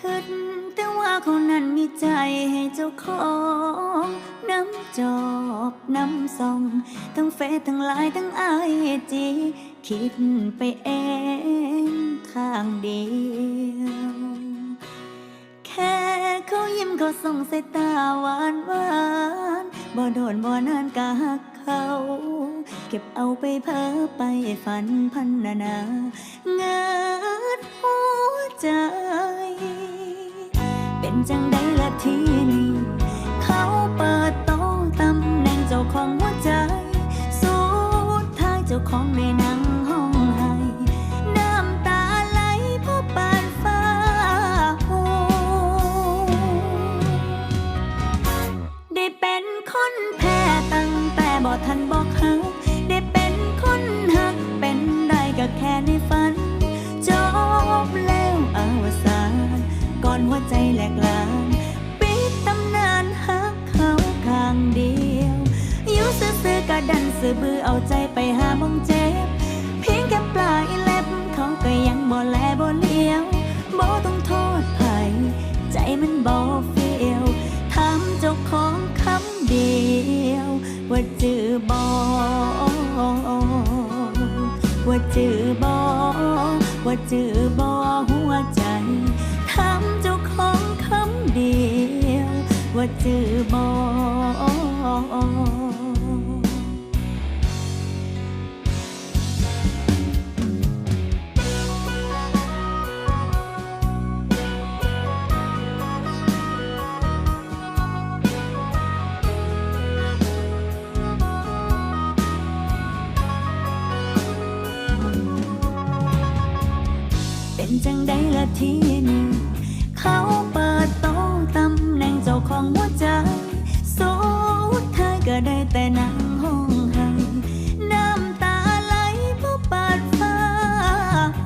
คิดแต่ว่าเขานั้นมีใจให้เจ้าของ น้ำจอบน้ำส่อง ทั้งเฟซทั้งไลน์ทั้งไอจี คิดไปเองข้างเดียวแค่เขายิ้มเขาส่งสายตาหวานหวานบ่โดนบ่นานกะหักเขาเก็บเอาไปเพ้อไปฝันพันนานาเงิดหัว ใจ เป็นจังได้ละทีนี้ เขาเปิดโตะตำแหน่งเจ้าของหัวใจ สุดท้ายเจ้าของในนั่ง ดันซื่อบือเอาใจไปหามองเจ็บ เพียงแค่ปลายเล็บเขาก็ยังบ่แลบ่เลี้ยวบ่ต้องโทษไผใจมันบ่เฟียวถามเจ้าของคำเดียว ว่าจือบ่ว่าจือบ่ว่าจือบ่หัวใจถามเจ้าของคำเดียว ว่าจือบ่ ทีนี้เขาเปิดโตะตำแหน่งเจ้าของหัวใจโสดท้ายก็ได้แต่นั่งห้องไห้น้ำตาไหลเพราะปาดฟ้าโห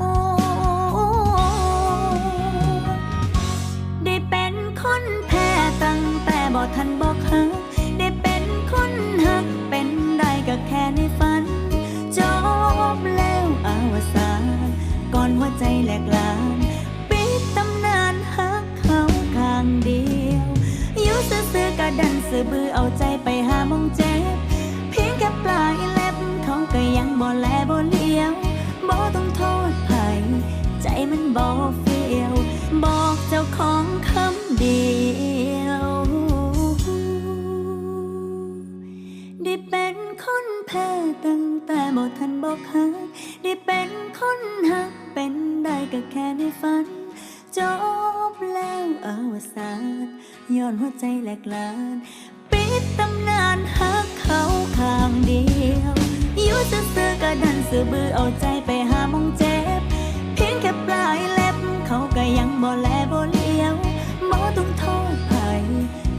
ได้เป็นคนแพ้ตั้งแต่บ่ทันบอกหักได้เป็นคนหักเป็นได้ก็แค่ในฝัน จบแล้วอาวสานก่อนหัวใจแหลกลา ดันซื่อบือเอาใจไปหามองเจ็บ เพียงแค่ปลายเล็บเขาก็ยังบ่แลบ่เลี้ยวบ่ต้องโทษไผใจมันบ่เฟียว บอกเจ้าของคำเดียวได้เป็นคนแพ้ตั้งแต่บ่ทันบอกหักได้เป็นคนหักเป็นได้ก็แค่ในฝัน จบแล้วอวสานย้อนหัวใจแหลกลาน ปิดตำนานหักเขาข้างเดียวอยู่ซื่อๆกะดันซื่อบือเอาใจไปหามองเจ็บ เพียงแค่ปลายเล็บ เขาก็ยังบ่แลบ่เลี้ยวบ่ต้องโทษไผ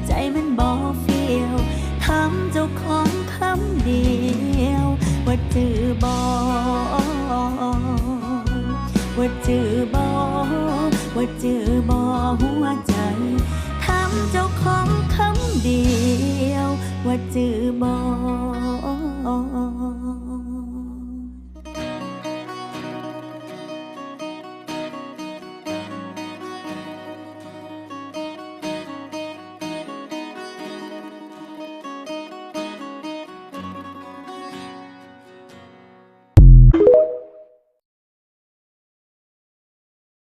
ใจมันบ่เฟียวทำเจ้าของคำเดียว ว่าจือบ่ว่าจือบ่ ว่าเจอบ่หัวใจทำเจ้าของคำเดียว ว่าเจอบ่